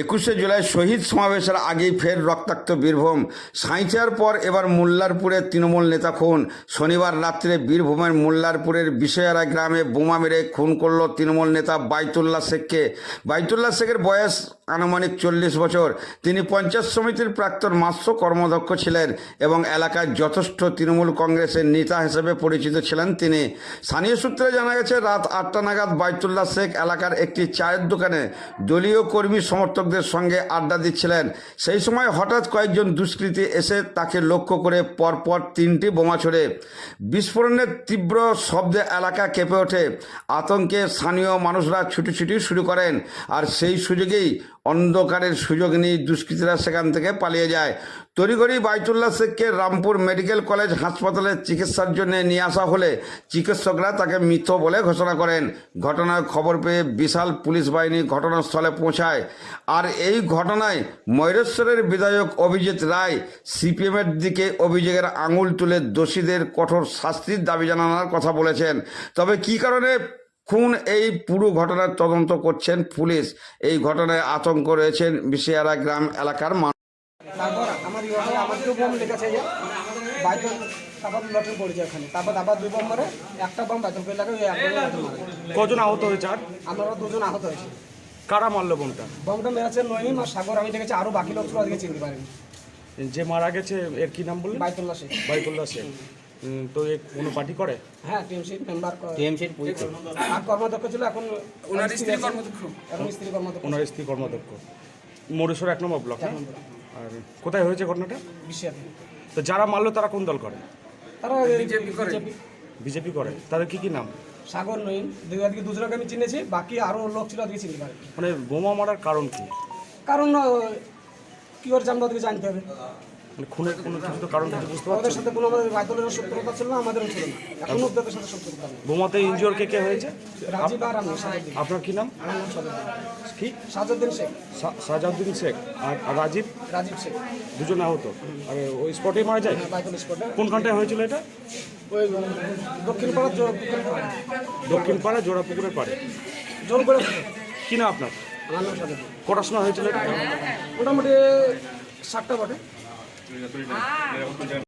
একুশে জুলাই শহীদ সমাবেশের আগেই ফের রক্তাক্ত বীরভূম। সাঁইচার পর এবার মোল্লারপুরে তৃণমূল নেতা খুন। শনিবার রাত্রে বীরভূমের মোল্লারপুরের বিষয়ারা গ্রামে বোমা মেরে খুন করল তৃণমূল নেতা বাইতুল্লাহ শেখকে। বাইতুল্লাহ শেখের বয়স আনুমানিক চল্লিশ বছর। তিনি পঞ্চায়েত সমিতির প্রাক্তন মাস্য কর্মদক্ষ ছিলেন এবং এলাকায় যথেষ্ট তৃণমূল কংগ্রেসের নেতা হিসেবে পরিচিত ছিলেন তিনি। স্থানীয় সূত্রে জানা গেছে, রাত আটটা নাগাদ বাইতুল্লাহ শেখ এলাকার একটি চায়ের দোকানে দলীয় কর্মী সমর্থকদের সঙ্গে আড্ডা দিচ্ছিলেন। সেই সময় হঠাৎ কয়েকজন দুষ্কৃতী এসে তাকে লক্ষ্য করে পরপর তিনটি বোমা ছড়ে বিস্ফোরণের তীব্র শব্দে এলাকা কেঁপে ওঠে। আতঙ্কে স্থানীয় মানুষরা ছুটি ছুটি শুরু করেন, আর সেই সুযোগেই অন্ধকারের সুযোগ নিয়ে দুষ্কৃতীরা সেখান থেকে পালিয়ে যায়। তড়িঘড়ি বাইতুল্লাহ শেখকে রামপুর মেডিকেল কলেজ হাসপাতালে চিকিৎসার জন্য নিয়ে আসা হলে চিকিৎসকরা তাকে মৃত বলে ঘোষণা করেন। ঘটনার খবর পেয়ে বিশাল পুলিশ বাহিনী ঘটনাস্থলে পৌঁছায়। আর এই ঘটনায় ময়ূরেশ্বরের বিধায়ক অভিজিৎ রায় সিপিএমের দিকে অভিযোগের আঙুল তুলে দোষীদের কঠোর শাস্তির দাবি জানানোর কথা বলেছেন। তবে কী কারণে খুন এই পুরো ঘটনার তদন্ত করছেন পুলিশ। এই ঘটনায় আতঙ্ক রয়েছেন বিশিয়ারা গ্রাম এলাকার মানুষ। তারপর আমার ইয়ে আমাদেরও বোম লেগেছে যে বাইতল তারপর লটে পড়েছে ওখানে। তারপর আবার দুই বোম মারে একটা বোম লাগে কজন আহত হয়েছে আর? আমরা দুজন আহত হয়েছি। কারা মারলো বোনটা? বোমটা মেরেছে নইম আর সাগর আমি দেখেছি আরও বাকি লোক ছিল আজকে চিনতে পারিনি। যে মারা গেছে এর কি নাম বললেন? বাইতুল্লা শেখ বাইতুল্লাহ শেখ তো এ কোনো পার্টি করে? হ্যাঁ টিএমসির মেম্বার টিএমসির আর কর্মদক্ষ ছিল এখন ওনার স্ত্রী কর্মদক্ষ এখন স্ত্রী কর্মদক্ষ ওনার স্ত্রী কর্মাধ্যক্ষ। মোরেশ্বর এক নম্বর ব্লক হ্যাঁ? আর কোথায় হয়েছে ঘটনাটা? তো যারা মারলো তারা কোন দল করে? তারা বিজেপি করে। বিজেপি। করে। তাদের কি কি নাম? সাগর দুই আজকে দুজনকে আমি চিনেছি বাকি আরও লোক ছিল আজকে চিনতে মানে বোমা মারার কারণ কি? কারণ কি করছে আমরা ওদেরকে জানতে হবে। মানে খুনের কোনো কিছু তো কারণ কিছু বুঝতে পারছেন? সাথে কোনো আমাদের বাইতলেরও শত্রুতা ছিল না আমাদেরও ছিল না। এখন অব্দি ওদের সাথে শত্রুতা নেই। বোমাতে ইনজিওর কে কে হয়েছে? রাজীব আর আমি আপনার কি নাম? আমার নাম সাজাদ্দিন কি? সাজাদ্দিন শেখ। সা- শেখ। আর রাজীব? রাজীব শেখ। দুজন আহত। আর ওই স্পটেই মারা যায়? বাইতল স্পটে কোনখানটায় হয়েছিল এটা? ওই দক্ষিণ পাড়ার জোর পুকুরে পাড়া। দক্ষিণ পাড়া জোড়া পুকুরের পাড়ে। জোর করে কি না আপনার? আমার নাম সাজাদ্দিন কটার সময় হয়েছিল এটা? মোটামুটি সাতটা বটে। Cerita.